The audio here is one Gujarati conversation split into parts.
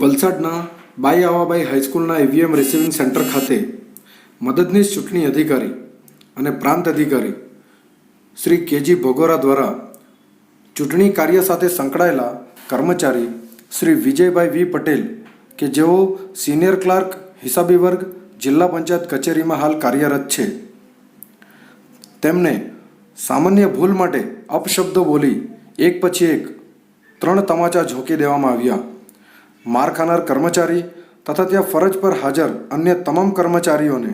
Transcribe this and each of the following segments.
વલસાડના બાઈ આવાબાઈ હાઈસ્કૂલના ઈવીએમ રિસીવિંગ સેન્ટર ખાતે મદદનીશ ચૂંટણી અધિકારી અને પ્રાંત અધિકારી શ્રી કેજી ભોગોરા દ્વારા ચૂંટણી કાર્ય સાથે સંકળાયેલા કર્મચારી શ્રી વિજયભાઈ વી પટેલ કે જેઓ સિનિયર ક્લાર્ક, હિસાબી વર્ગ, જિલ્લા પંચાયત કચેરીમાં હાલ કાર્યરત છે. તેમને સામાન્ય ભૂલ માટે અપશબ્દો બોલી એક પછી એક ત્રણ તમાચા ઝોંકી દેવામાં આવ્યા. માર ખાનાર કર્મચારી તથા ત્યાં ફરજ પર હાજર અન્ય તમામ કર્મચારીઓને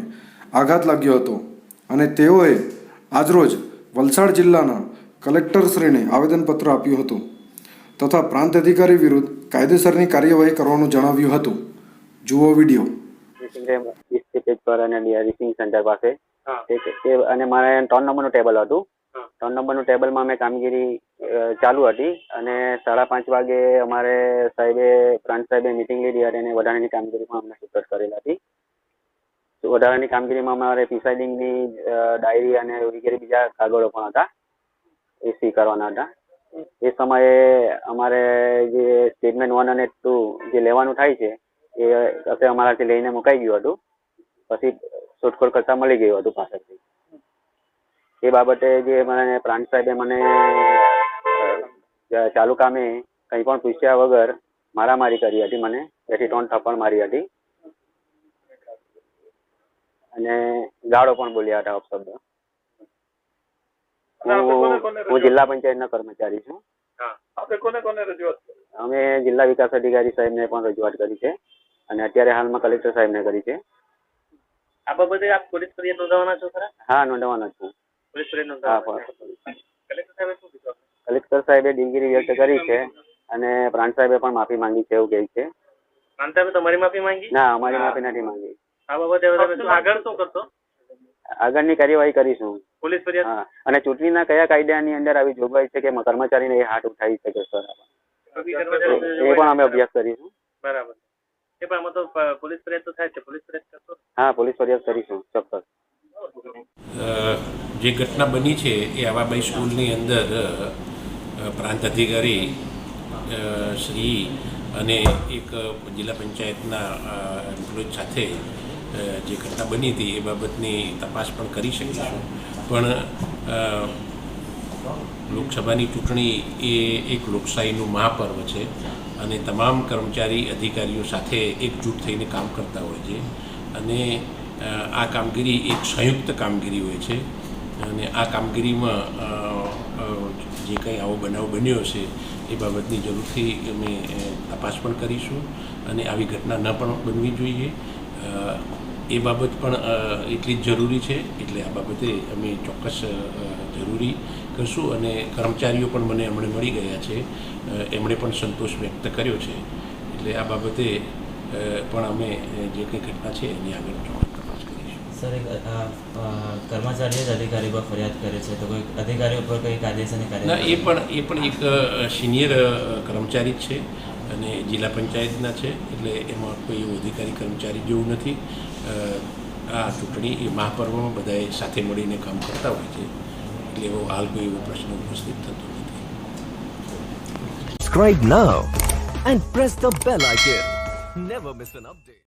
આઘાત લાગ્યો હતો અને તેઓએ આજરોજ વલસાડ જિલ્લાના કલેક્ટરશ્રીને આવેદનપત્ર આપ્યું હતું તથા પ્રાંત અધિકારી વિરુદ્ધ કાયદેસરની કાર્યવાહી કરવાનું જણાવ્યું હતું. જુઓ વીડિયો. પેજ પર અને રિસિંગ સેન્ટર પાસે અને મારે ત્રણ નંબરનું ટેબલ હતું. ત્રણ નંબરનું ટેબલમાં મેં કામગીરી ચાલુ હતી અને સાડા પાંચ વાગે અમારે સાહેબે, પ્રાંત સાહેબે મિટિંગ લીધી હતી અને વધારાની કામગીરીમાં અમને સુપ્રત કરેલ હતી. વધારાની કામગીરીમાં અમારે પ્રિસાઇડિંગની ડાયરી અને વગેરે બીજા કાગળો પણ હતા એ સ્વીકારવાના હતા. એ સમયે અમારે જે સ્ટેટમેન્ટ વન અને ટુ જે લેવાનું થાય છે, એ અત્યારે અમારાથી લઈને મુકાઈ ગયું હતું. પછી શોધખોળ કરતા મળી ગયું હતું પાછળથી. એ બાબતે જે મને પ્રાંત સાહેબે મને અ, ચાલુ કામે કંઈ પણ પૂછ્યા વગર મારામારી કરી હતી મને. બેથી ત્રણ થપ્પડ મારી હતી. અને ગાળો પણ બોલ્યા હતા અપશબ્દ. હું જિલ્લા પંચાયતના કર્મચારી છું. અમે જિલ્લા વિકાસ અધિકારી સાહેબને પણ રજૂઆત કરી છે. અને અત્યારે હાલમાં કલેક્ટર સાહેબને કરી છે. આ બાબતે આપ પોલીસ ફરિયાદ નોંધાવાના છો ખરા? હા નોંધાવાના છું. પોલીસ ફરિયાદ હા નોંધાવવાના કલેક્ટર સાહેબે શું કીધું કલેક્ટર સાહેબે દિલગીરી વ્યક્ત કરી છે અને પ્રાંત સાહેબે પણ માફી માંગી છે એવું કહે છે. પ્રાંત સાહેબે તમારી માફી માંગી? ના અમારી માફી નથી માંગી. આ બાબતે હવે તમે શું આગળ શું કરશો? આગળની કાર્યવાહી કરીશું. પોલીસ ફરિયાદ? અને ચૂંટણીના કયા કાયદાની અંદર આવી જોગવાઈ છે કે કર્મચારીને એ હાથ ઉઠાવી શકે સર એ પણ અમે અભ્યાસ કરીશું. બરાબર. એ પણ તો પોલીસ ફરિયાદ તો થાય છે. પોલીસ ફરિયાદ કરશો? હા પોલીસ ફરિયાદ કરીશું ચોક્કસ. જે ઘટના બની છે એ આવાબાઈ સ્કૂલની અંદર પ્રાંત અધિકારી શ્રી અને એક જિલ્લા પંચાયતના એમ્પ્લોય સાથે જે ઘટના બની હતી એ બાબતની તપાસ પણ કરી શકીશું. પણ લોકસભાની ચૂંટણી એ એક લોકશાહીનું મહાપર્વ છે અને તમામ કર્મચારી અધિકારીઓ સાથે એકજૂટ થઈને કામ કરતા હોય છે. અને આ કામગીરી એક સંયુક્ત કામગીરી હોય છે. અને આ કામગીરીમાં જે કંઈ આવો બનાવ બન્યો છે એ બાબતની જરૂરથી અમે તપાસ પણ કરીશું અને આવી ઘટના ન પણ બનવી જોઈએ. એ બાબત પણ એટલી જ જરૂરી છે. એટલે આ બાબતે અમે ચોક્કસ જરૂરી કરશું અને કર્મચારીઓ પણ મને એમણે મળી ગયા છે. એમણે પણ સંતોષ વ્યક્ત કર્યો છે. એટલે આ બાબતે પણ અમે જે કંઈ ઘટના છે એની આગળ ચોક્કસ સર એક કર્મચારીઓ જ અધિકારી પર ફરિયાદ કરે છે. તો કોઈ અધિકારીઓ પર કંઈ કાયદેસરની ના કાર્યવાહી એ પણ એ પણ એક સિનિયર કર્મચારી જ છે અને જિલ્લા પંચાયતના છે. એટલે એમાં કોઈ એવું અધિકારી કર્મચારી જેવું નથી. આ ચૂંટણી એ મહાપર્વમાં બધાએ સાથે મળીને કામ કરતા હોય છે. એટલે એવો હાલ કોઈ એવો પ્રશ્ન ઉપસ્થિત થતો નથી. Subscribe now and press the bell icon. Never miss an update.